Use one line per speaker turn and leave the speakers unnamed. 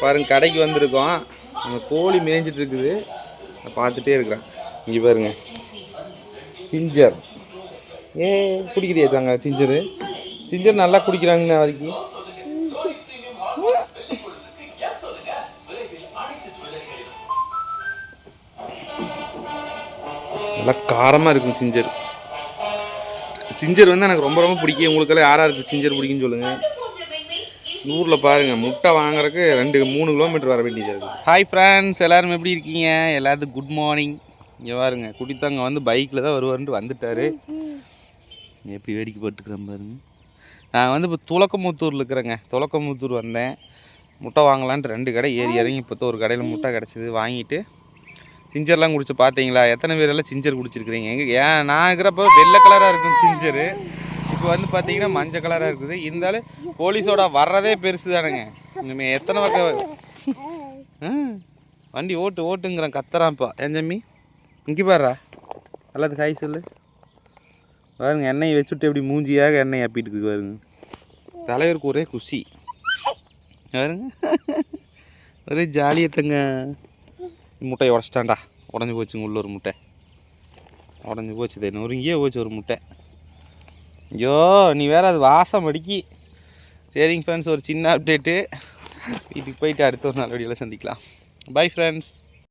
பாருங்க கடைக்கு வந்திருக்கோம். அந்த கோழி மேய்ஞ்சிட்டு இருக்குது பார்த்துட்டே இருக்கிறேன். இங்கே பாருங்க. சிஞ்சர். ஏ குடிக்கிறியா தாங்க சிஞ்சரு? சிஞ்சர் நல்லா குடிக்கிறாங்கண்ணா வரைக்கும் நல்லா காரமாக இருக்கும் சிஞ்சர். சிஞ்சர் வந்து எனக்கு ரொம்ப ரொம்ப பிடிக்கும். உங்களுக்கெல்லாம் யாராக இருக்குது சிஞ்சர் பிடிக்குன்னு சொல்லுங்கள் ஊரில் பாருங்கள் முட்டை வாங்குறதுக்கு ரெண்டு மூணு கிலோமீட்டர் வர வேண்டியது இருக்குது ஹாய் ஃப்ரெண்ட்ஸ் எல்லாரும் எப்படி இருக்கீங்க? எல்லாத்துக்கும் குட் மார்னிங் இங்கே பாருங்க குடித்தாங்க வந்து பைக்கில் தான் வருவாருன்ட்டு வந்துட்டாரு. எப்படி வேடிக்கை போட்டுக்கிறேன் பாருங்க. நான் வந்து இப்போ துலக்கமுத்தூரில் இருக்கிறேங்க. துலக்கமுத்தூர் வந்தேன். முட்டை வாங்கலான்ட்டு ரெண்டு கடை ஏறி இறங்கி இப்போ ஒரு கடையில் முட்டை கிடச்சிது வாங்கிட்டு சிஞ்சர்லாம் குடிச்சு பார்த்தீங்களா எத்தனை பேரெல்லாம் சிஞ்சர் குடிச்சிருக்கிறீங்க? எங்க ஏன் நான் இருக்கிறப்ப வெள்ளை கலராக இருக்கும் சிஞ்சரு. இப்போ வந்து பார்த்தீங்கன்னா மஞ்சள் கலராக இருக்குது. இருந்தாலும் போலீஸோட வர்றதே பெருசு தானுங்க. இனிமே எத்தனை பக்கம் வண்டி ஓட்டு ஓட்டுங்கிறேன் கத்துறான்ப்பா. என் தம்பி இங்கே பாருடா. எல்லாத்துக்கு ஹாய் சொல்லு. பாருங்க எண்ணெயை வச்சுட்டு எப்படி மூஞ்சியாக எண்ணெய் அப்பிட்டு இருக்கு பாருங்க. தலைவருக்கு ஒரே குஷி. பாருங்க. ஒரே ஜாலியத்துங்க முட்டையை உடச்சிட்டான்டா. உடஞ்சி போச்சுங்க உள்ள ஒரு முட்டை. உடஞ்சி போச்சு நொறுங்கியே போச்சு ஒரு முட்டை. ஐயோ நீ வேற அது வாசம் அடிக்கி. சரிங்க ஃப்ரெண்ட்ஸ் ஒரு சின்ன அப்டேட்டு வீட்டுக்கு போயிட்டு அடுத்த ஒரு நாள் வீடியோவில் சந்திக்கலாம். Bye friends